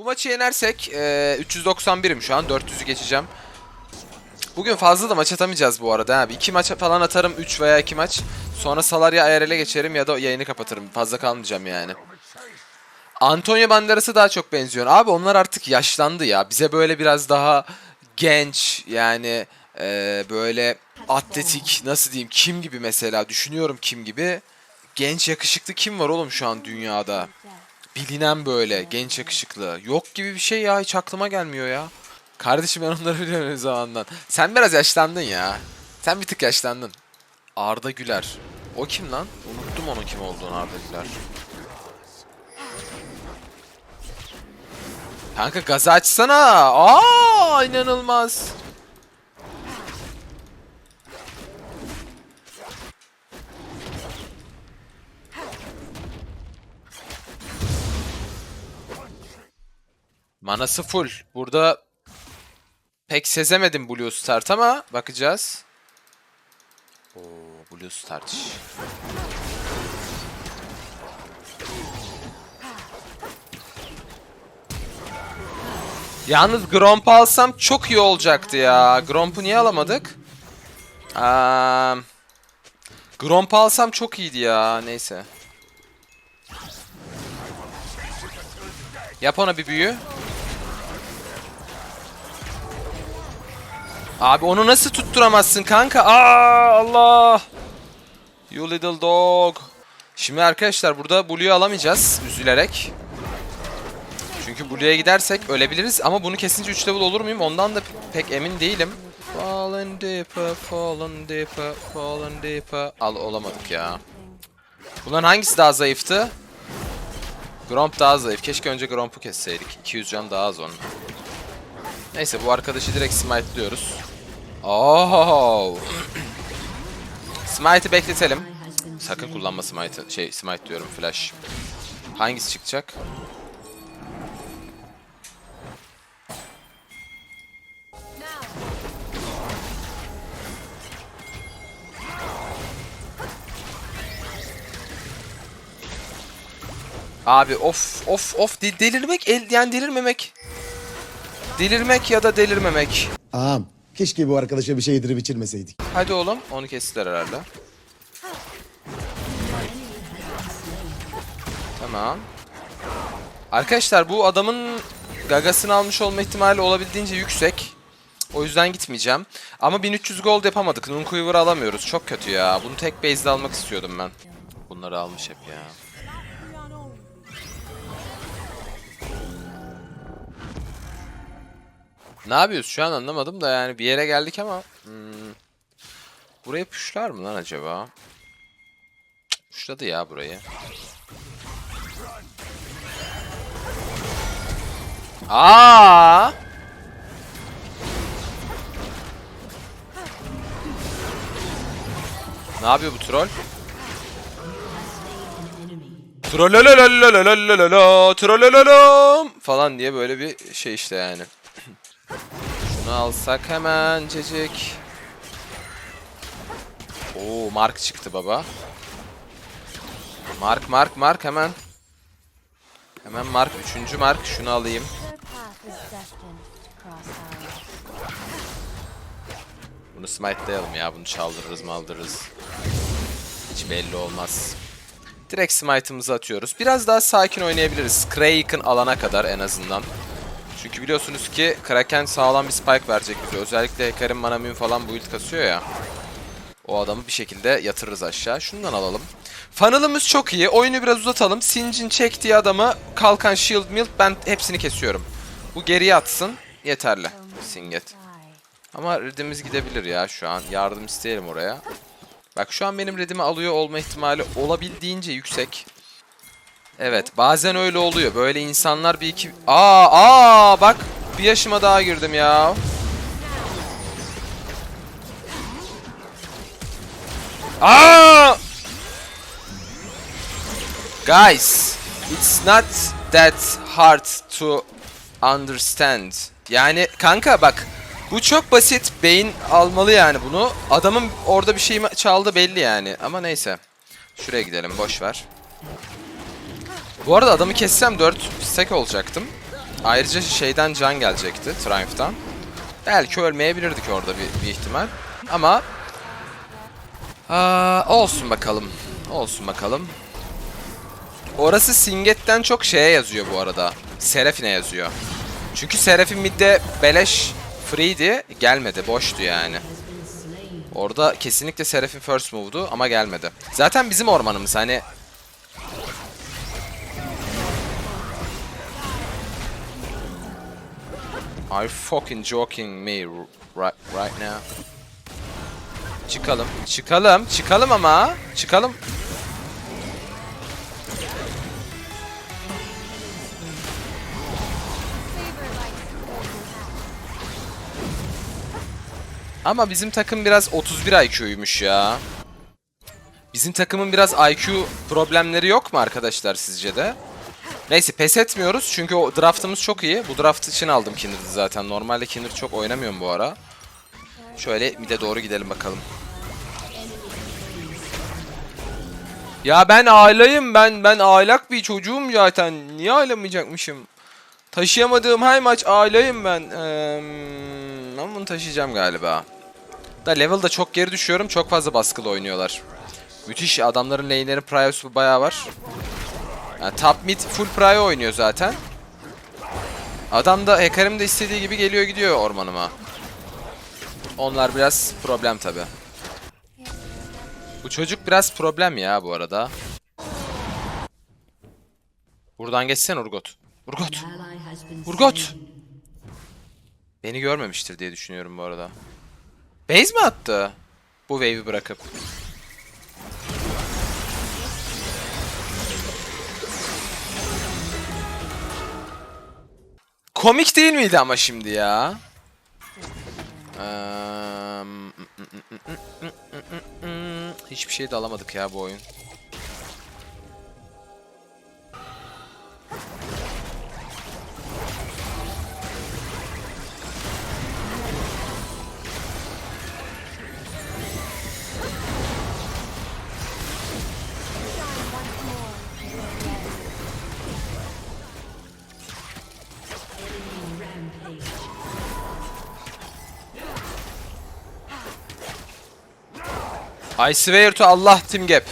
Bu maçı yenersek e, 391'im şu an. 400'ü geçeceğim. Bugün fazla da maç atamayacağız bu arada abi. 2 maç falan atarım 3 veya 2 maç. Sonra salar ya IRL'e geçerim ya da yayını kapatırım. Fazla kalmayacağım yani. Antonio Banderas'a daha çok benziyor. Abi onlar artık yaşlandı ya. Bize böyle biraz daha genç yani e, böyle atletik nasıl diyeyim kim gibi mesela düşünüyorum kim gibi. Genç yakışıklı kim var oğlum şu an dünyada? Bilinen böyle genç yakışıklı. Yok gibi bir şey ya hiç aklıma gelmiyor ya. Kardeşim ben onları biliyorum zamandan. Sen biraz yaşlandın ya. Sen bir tık yaşlandın. Arda Güler. O kim lan? Unuttum onun kim olduğunu Arda Güler. Kanka gazı açsana. Aa inanılmaz. Manası full. Burada pek sezemedim Blue Start ama bakacağız. Oo Blue Start. Yalnız Gromp alsam çok iyi olacaktı ya. Gromp'u niye alamadık? Aa, Gromp alsam çok iyiydi ya. Neyse. Yap ona bir büyü. Abi onu nasıl tutturamazsın kanka? Aa Allah. You little dog. Şimdi arkadaşlar burada Blue'yu alamayacağız üzülerek. Çünkü Blue'ya gidersek ölebiliriz ama bunu kesince 3 level olur muyum ondan da pek emin değilim. Fallen deeper, fallen deeper, fallen deeper. Al olamadık ya. Bunların hangisi daha zayıftı? Gromp daha zayıf. Keşke önce Gromp'u kesseydik. 200 can daha az onun. Neyse bu arkadaşı direkt smite'lıyoruz. Oh. Smite'ı bekletelim. Sakın kullanma smite'ı. Şey smite diyorum flash. Hangisi çıkacak? Abi of of of de- delirmek el yani delirmemek. Delirmek ya da delirmemek. Ağam keşke bu arkadaşa bir şey yedirip içirmeseydik. Hadi oğlum onu kestiler herhalde. Tamam. Arkadaşlar bu adamın gagasını almış olma ihtimali olabildiğince yüksek. O yüzden gitmeyeceğim. Ama 1300 gold yapamadık. Nunquiver'ı alamıyoruz. Çok kötü ya. Bunu tek base'de almak istiyordum ben. Bunları almış hep ya. Ne yapıyoruz şu an anlamadım da yani bir yere geldik ama hmm, buraya puşlar mı lan acaba? Puşladı ya burayı. Aa! Ne yapıyor bu troll? Trollolololololololo, Şunu alsak hemen cecik. Oo Mark çıktı baba. Mark Mark Mark hemen. Hemen Mark üçüncü Mark şunu alayım. Bunu smite'layalım ya bunu çaldırırız maldırırız. Hiç belli olmaz. Direkt smite'ımızı atıyoruz. Biraz daha sakin oynayabiliriz. Kraken alana kadar en azından. Çünkü biliyorsunuz ki Kraken sağlam bir spike verecek bize. Özellikle Hecarim Manamune falan build kasıyor ya. O adamı bir şekilde yatırırız aşağı. Şundan alalım. Funnel'ımız çok iyi. Oyunu biraz uzatalım. Sinjin çektiği adamı kalkan shield mild ben hepsini kesiyorum. Bu geriye atsın. Yeterli. Singet. Ama redimiz gidebilir ya şu an. Yardım isteyelim oraya. Bak şu an benim redimi alıyor olma ihtimali olabildiğince yüksek. Evet bazen öyle oluyor. Böyle insanlar bir iki... Aa aa bak bir yaşıma daha girdim ya. Aa! Guys, it's not that hard to understand. Yani kanka bak bu çok basit. Beyin almalı yani bunu. Adamın orada bir şey çaldı belli yani. Ama neyse. Şuraya gidelim boş ver. Bu arada adamı kessem 4 stack olacaktım. Ayrıca şeyden can gelecekti. Triumph'tan. Belki ölmeyebilirdik orada bir, bir ihtimal. Ama Aa, olsun bakalım. Olsun bakalım. Orası Singet'ten çok şeye yazıyor bu arada. Seraphine yazıyor. Çünkü Seraphine midde beleş free'di. Gelmedi. Boştu yani. Orada kesinlikle Seraphine first move'du ama gelmedi. Zaten bizim ormanımız hani Are you fucking joking me right, right now? Çıkalım. Çıkalım. Çıkalım ama. Çıkalım. Ama bizim takım biraz 31 IQ'ymuş ya. Bizim takımın biraz IQ problemleri yok mu arkadaşlar sizce de? Neyse pes etmiyoruz çünkü o draftımız çok iyi. Bu draft için aldım Kindred'ı zaten. Normalde Kindred çok oynamıyorum bu ara. Şöyle mide doğru gidelim bakalım. Ya ben ailayım ben ben aylak bir çocuğum zaten. Niye aylamayacakmışım? Taşıyamadığım her maç ailayım ben. Ee, ben bunu taşıyacağım galiba. Da level'da çok geri düşüyorum. Çok fazla baskılı oynuyorlar. Müthiş adamların lane'lerin prio'su bayağı var. Yani top mid full prio oynuyor zaten. Adam da Hekarim de istediği gibi geliyor gidiyor ormanıma. Onlar biraz problem tabi. Bu çocuk biraz problem ya bu arada. Buradan geçsen Urgot. Urgot. Urgot. Beni görmemiştir diye düşünüyorum bu arada. Base mi attı? Bu wave'i bırakıp. Komik değil miydi ama şimdi ya? Eee, Hiçbir şey de alamadık ya bu oyun. I swear to Allah Team Gap.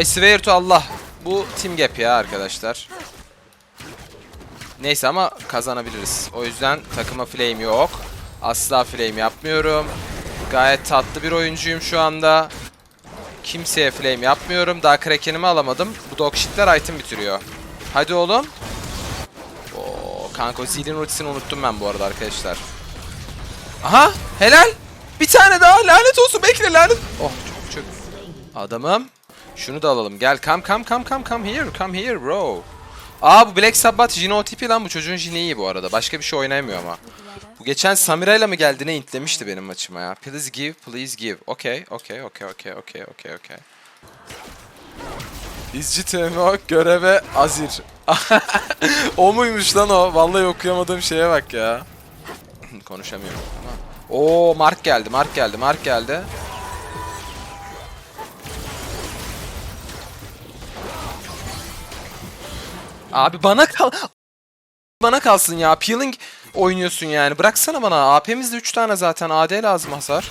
I swear to Allah. Bu Team Gap ya arkadaşlar. Neyse ama kazanabiliriz. O yüzden takıma flame yok. Asla flame yapmıyorum. Gayet tatlı bir oyuncuyum şu anda. Kimseye flame yapmıyorum. Daha Kraken'imi alamadım. Bu dog shitler item bitiriyor. Hadi oğlum. Oo, kanka o Zill'in ultisini unuttum ben bu arada arkadaşlar. Aha helal. Bir tane daha lanet olsun bekle lanet. Oh çok çok. Adamım. Şunu da alalım. Gel come come come come come here. Come here bro. Aa bu Black Sabbath Jino tipi lan bu çocuğun Jini iyi bu arada. Başka bir şey oynayamıyor ama. Bu geçen Samira'yla mı geldi ne intlemişti benim maçıma ya. Please give, please give. Okay, okay, okay, okay, okay, okay, okay. İzci TMO göreve Azir. o muymuş lan o? Vallahi okuyamadığım şeye bak ya. Konuşamıyorum. Oo Mark geldi, Mark geldi, Mark geldi. Abi bana kal bana kalsın ya. Peeling oynuyorsun yani. Bıraksana bana. AP'mizde 3 tane zaten. AD lazım hasar.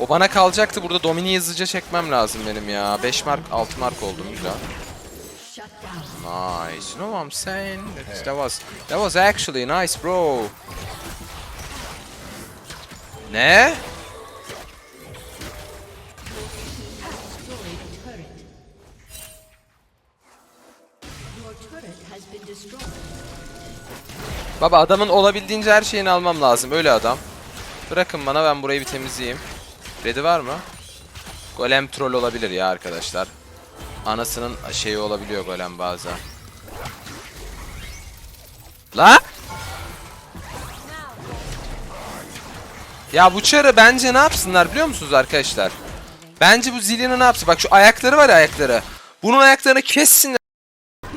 O bana kalacaktı. Burada Domini'yi hızlıca çekmem lazım benim ya. 5 mark, 6 mark oldum güzel. Nice. You know what I'm saying? That was that was actually nice, bro. Ne? Baba adamın olabildiğince her şeyini almam lazım. Öyle adam. Bırakın bana ben burayı bir temizleyeyim. Ready var mı? Golem troll olabilir ya arkadaşlar. Anasının şeyi olabiliyor golem bazen. La? Ya bu çarı bence ne yapsınlar biliyor musunuz arkadaşlar? Bence bu Zillion'ı ne yapsın? Bak şu ayakları var ya ayakları. Bunun ayaklarını kessinler.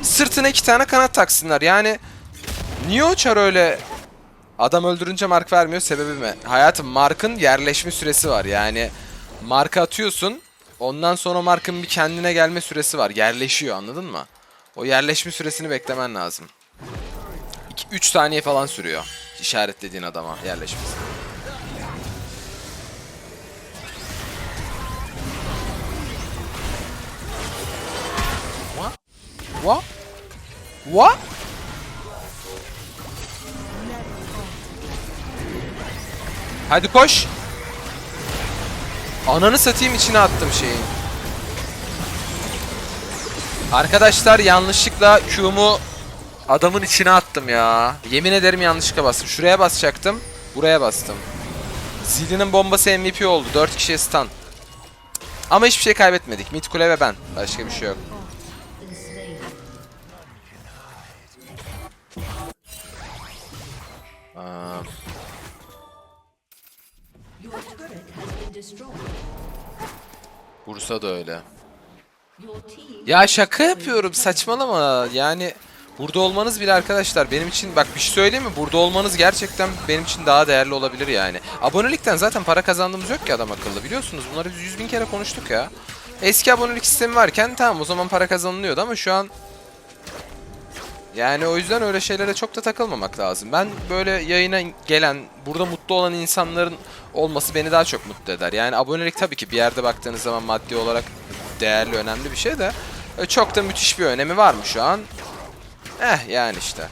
Sırtına iki tane kanat taksınlar. Yani niye o çar öyle adam öldürünce mark vermiyor sebebi mi? Hayatım markın yerleşme süresi var. Yani marka atıyorsun. Ondan sonra markın bir kendine gelme süresi var. Yerleşiyor anladın mı? O yerleşme süresini beklemen lazım. 3 saniye falan sürüyor. işaretlediğin adama yerleşmesi. What? What? Hadi koş. Ananı satayım içine attım şeyin. Arkadaşlar yanlışlıkla Q'mu adamın içine attım ya. Yemin ederim yanlışlıkla bastım. Şuraya basacaktım. Buraya bastım. Zillinin bombası MVP oldu. 4 kişiye stun. Ama hiçbir şey kaybetmedik. Mid kule ve ben. Başka bir şey yok. Bursa da öyle. Ya şaka yapıyorum saçmalama yani burada olmanız bile arkadaşlar benim için bak bir şey söyleyeyim mi burada olmanız gerçekten benim için daha değerli olabilir yani. Abonelikten zaten para kazandığımız yok ki adam akıllı biliyorsunuz bunları biz yüz bin kere konuştuk ya. Eski abonelik sistemi varken tamam o zaman para kazanılıyordu ama şu an yani o yüzden öyle şeylere çok da takılmamak lazım. Ben böyle yayına gelen, burada mutlu olan insanların olması beni daha çok mutlu eder. Yani abonelik tabii ki bir yerde baktığınız zaman maddi olarak değerli, önemli bir şey de e, çok da müthiş bir önemi var mı şu an? Eh yani işte.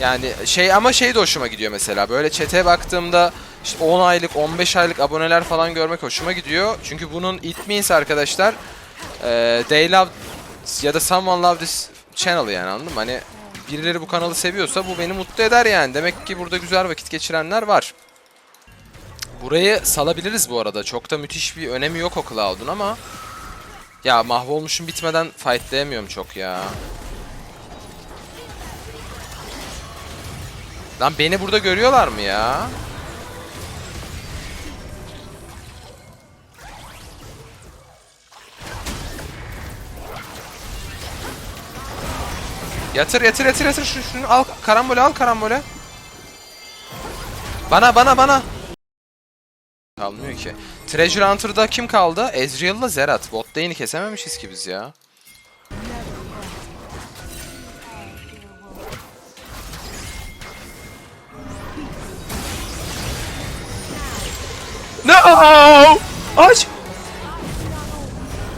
Yani şey ama şey de hoşuma gidiyor mesela. Böyle chat'e baktığımda işte 10 aylık, 15 aylık aboneler falan görmek hoşuma gidiyor. Çünkü bunun it means arkadaşlar e, they love ya da someone love this channel yani anladın mı? Hani birileri bu kanalı seviyorsa bu beni mutlu eder yani. Demek ki burada güzel vakit geçirenler var. Burayı salabiliriz bu arada. Çok da müthiş bir önemi yok o Cloud'un ama ya mahvolmuşum bitmeden fightlayamıyorum çok ya. Lan beni burada görüyorlar mı ya? Yatır yatır yatır yatır şunu, şunu al karambole al karambole. Bana bana bana. Kalmıyor ki. Treasure Hunter'da kim kaldı? Ezreal'la Zerat. Bot lane'i kesememişiz ki biz ya. No! Aç!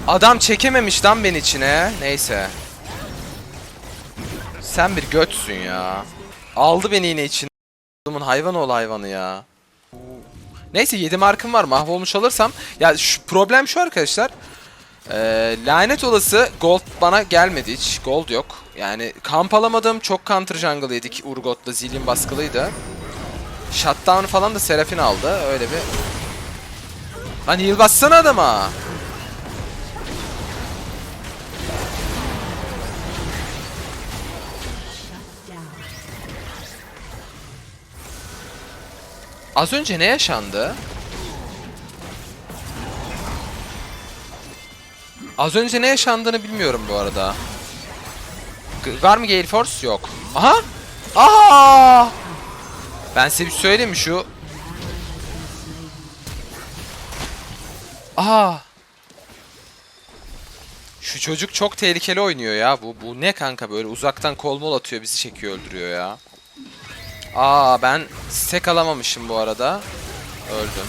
Adam çekememiş lan beni içine. Neyse. Sen bir götsün ya. Aldı beni yine içine. Adamın hayvan ol hayvanı ya. Neyse 7 markım var mahvolmuş alırsam. Ya şu problem şu arkadaşlar. Ee, lanet olası gold bana gelmedi hiç. Gold yok. Yani kamp alamadım. Çok counter jungle yedik. Urgot'la Zillion baskılıydı. Shutdown falan da Serafin aldı. Öyle bir... Hani heal bassana adama. Az önce ne yaşandı? Az önce ne yaşandığını bilmiyorum bu arada. G- var mı Gale Force? Yok. Aha! Aha! Ben size bir şey söyleyeyim şu? Aha! Şu çocuk çok tehlikeli oynuyor ya. Bu bu ne kanka böyle uzaktan kol mol atıyor bizi çekiyor öldürüyor ya. Aa ben stack alamamışım bu arada. Öldüm.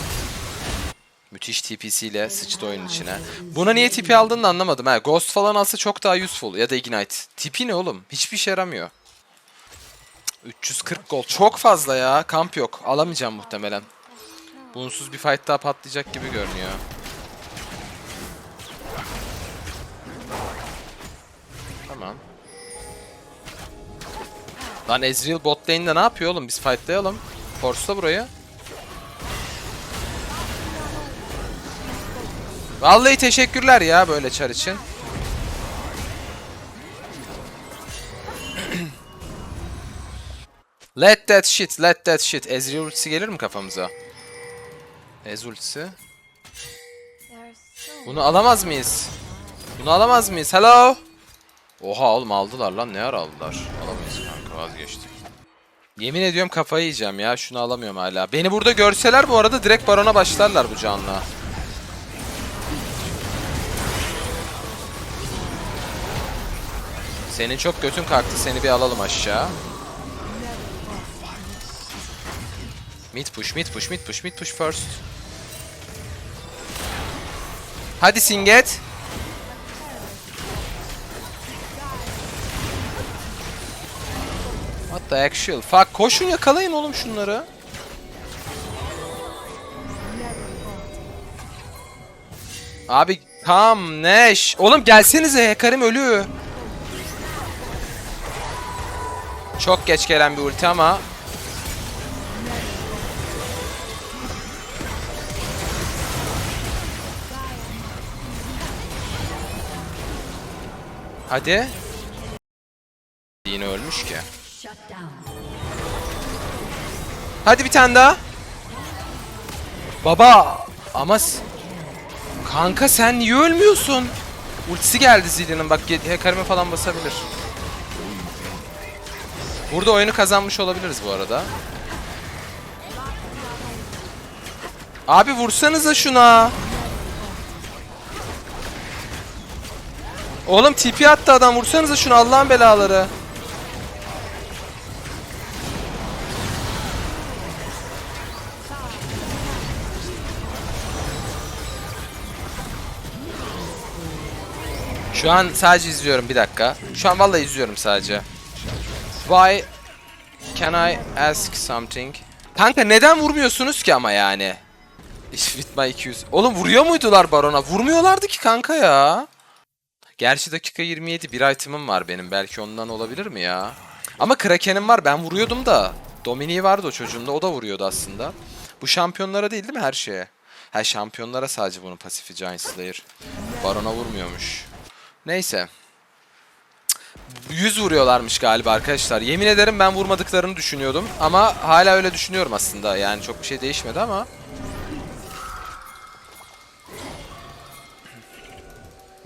Müthiş TPC ile sıçtı oyunun içine. Buna niye TP aldığını anlamadım. Ha, Ghost falan alsa çok daha useful. Ya da Ignite. TP ne oğlum? Hiçbir işe yaramıyor. 340 gol. Çok fazla ya. Kamp yok. Alamayacağım muhtemelen. Bunsuz bir fight daha patlayacak gibi görünüyor. Tamam. Lan Ezreal bot lane'de ne yapıyor oğlum? Biz fightlayalım. Force'la burayı. Vallahi teşekkürler ya böyle çar için. let that shit, let that shit. Ezreal ultisi gelir mi kafamıza? Ez ultisi. Bunu alamaz mıyız? Bunu alamaz mıyız? Hello? Oha oğlum aldılar lan. Ne ara aldılar? Alamayız kanka Vazgeçtim. Yemin ediyorum kafayı yiyeceğim ya. Şunu alamıyorum hala. Beni burada görseler bu arada direkt barona başlarlar bu canlı. Senin çok götün kalktı. Seni bir alalım aşağı. Mid push, mid push, mid push, mid push first. Hadi Singet. The actual fuck? Koşun yakalayın oğlum şunları. Abi tam Neş. Oğlum gelsenize Hekarim ölü. Çok geç gelen bir ulti ama Hadi. Yine ölmüş ki. Hadi bir tane daha. Baba ama kanka sen niye ölmüyorsun? Ultisi geldi Zillion'ın bak Hecarim'e falan basabilir. Burada oyunu kazanmış olabiliriz bu arada. Abi vursanıza şuna. Oğlum TP attı adam vursanıza şunu Allah'ın belaları. Şu an sadece izliyorum bir dakika. Şu an vallahi izliyorum sadece. Why can I ask something? Kanka neden vurmuyorsunuz ki ama yani? With my 200. Oğlum vuruyor muydular Baron'a? Vurmuyorlardı ki kanka ya. Gerçi dakika 27 bir item'ım var benim. Belki ondan olabilir mi ya? Ama Kraken'im var. Ben vuruyordum da. Domini'yi vardı o çocuğunda. O da vuruyordu aslında. Bu şampiyonlara değil değil mi her şeye? Ha şampiyonlara sadece bunun pasifi Giant Slayer. Baron'a vurmuyormuş. Neyse. 100 vuruyorlarmış galiba arkadaşlar. Yemin ederim ben vurmadıklarını düşünüyordum. Ama hala öyle düşünüyorum aslında. Yani çok bir şey değişmedi ama.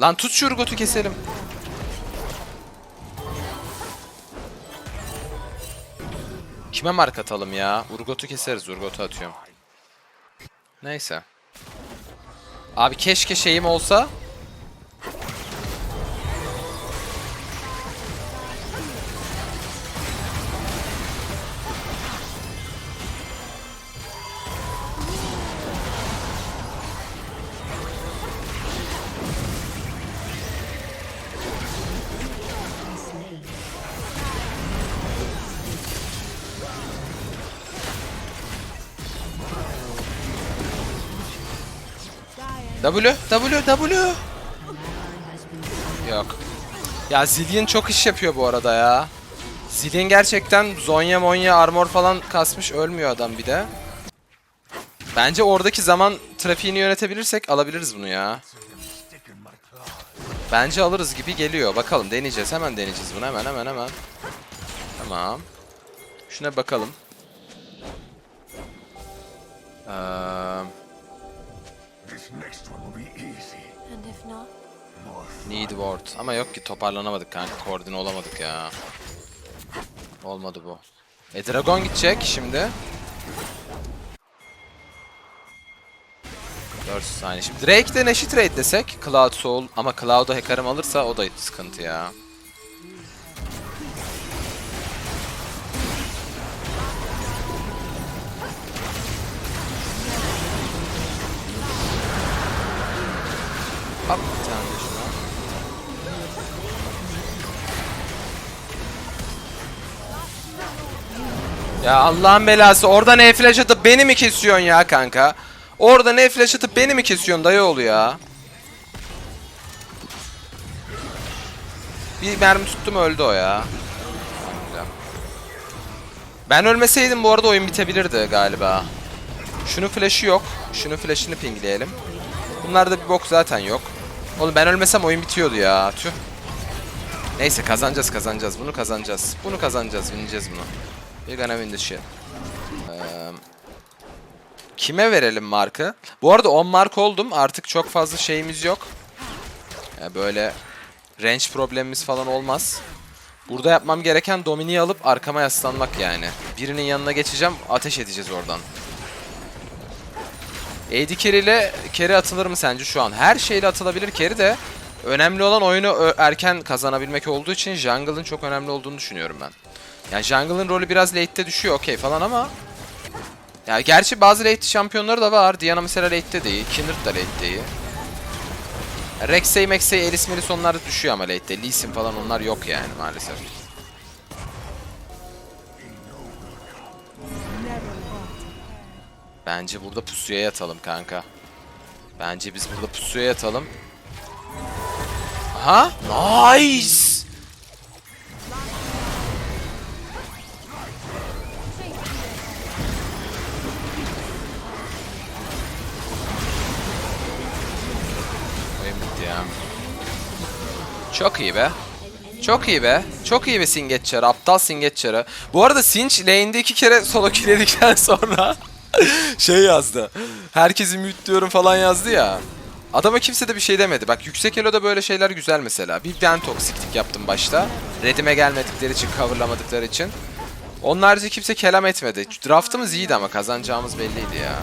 Lan tut şu Urgot'u keselim. Kime mark atalım ya? Urgot'u keseriz. Urgot'u atıyorum. Neyse. Abi keşke şeyim olsa. W, W, W. Yok. Ya Zillion çok iş yapıyor bu arada ya. Zillion gerçekten Zonya, Monya, armor falan kasmış ölmüyor adam bir de. Bence oradaki zaman trafiğini yönetebilirsek alabiliriz bunu ya. Bence alırız gibi geliyor. Bakalım deneyeceğiz. Hemen deneyeceğiz bunu. Hemen hemen hemen. Tamam. Şuna bakalım. Eee... And if not? Need ward. Ama yok ki toparlanamadık kanka. Koordine olamadık ya. Olmadı bu. E Dragon gidecek şimdi. 4 saniye. Şimdi Drake'den eşit trade desek Cloud Soul ama Cloud'a Hecarim alırsa o da sıkıntı ya. Hop bir tane de şuna. Ya Allah'ın belası orada ne flash atıp beni mi kesiyorsun ya kanka? Orada ne flash atıp beni mi kesiyorsun dayıoğlu ya? Bir mermi tuttum öldü o ya. Ben ölmeseydim bu arada oyun bitebilirdi galiba. Şunun flash'ı yok. Şunun flash'ını pingleyelim. Bunlarda bir bok zaten yok. Oğlum ben ölmesem oyun bitiyordu ya. Tüh. Neyse kazanacağız kazanacağız. Bunu kazanacağız. Bunu kazanacağız. Wineceğiz bunu. We're gonna win this shit. Kime verelim markı? Bu arada 10 mark oldum. Artık çok fazla şeyimiz yok. Ya böyle range problemimiz falan olmaz. Burada yapmam gereken Domini'yi alıp arkama yaslanmak yani. Birinin yanına geçeceğim, ateş edeceğiz oradan. AD carry ile carry atılır mı sence şu an? Her şeyle atılabilir carry de önemli olan oyunu erken kazanabilmek olduğu için jungle'ın çok önemli olduğunu düşünüyorum ben. Yani jungle'ın rolü biraz late'te düşüyor okey falan ama Ya gerçi bazı late şampiyonları da var. Diana mesela late'de de iyi. Kindred da late'de iyi. Rex'ey, Max'ey, Elis Melis onlar düşüyor ama late'de. Lee Sin falan onlar yok yani maalesef. Bence burada pusuya yatalım kanka. Bence biz burada pusuya yatalım. Aha! Nice! Oyun bitti ya. Çok iyi be. Çok iyi be. Çok iyi be Singetçar'ı. Aptal Singetçar'ı. Bu arada Sinch lane'de iki kere solo kill yedikten sonra şey yazdı. Herkesi mütlüyorum falan yazdı ya. Adama kimse de bir şey demedi. Bak yüksek elo'da böyle şeyler güzel mesela. Bir ben toksiklik yaptım başta. Redime gelmedikleri için, coverlamadıkları için. Onun harici kimse kelam etmedi. Draftımız iyiydi ama kazanacağımız belliydi ya.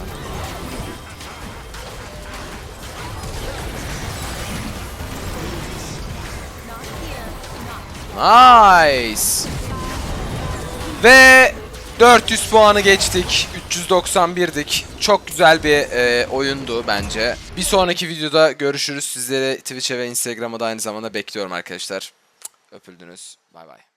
Nice. Ve 400 puanı geçtik. 391'dik. Çok güzel bir e, oyundu bence. Bir sonraki videoda görüşürüz. Sizleri Twitch'e ve Instagram'a da aynı zamanda bekliyorum arkadaşlar. Öpüldünüz. Bay bay.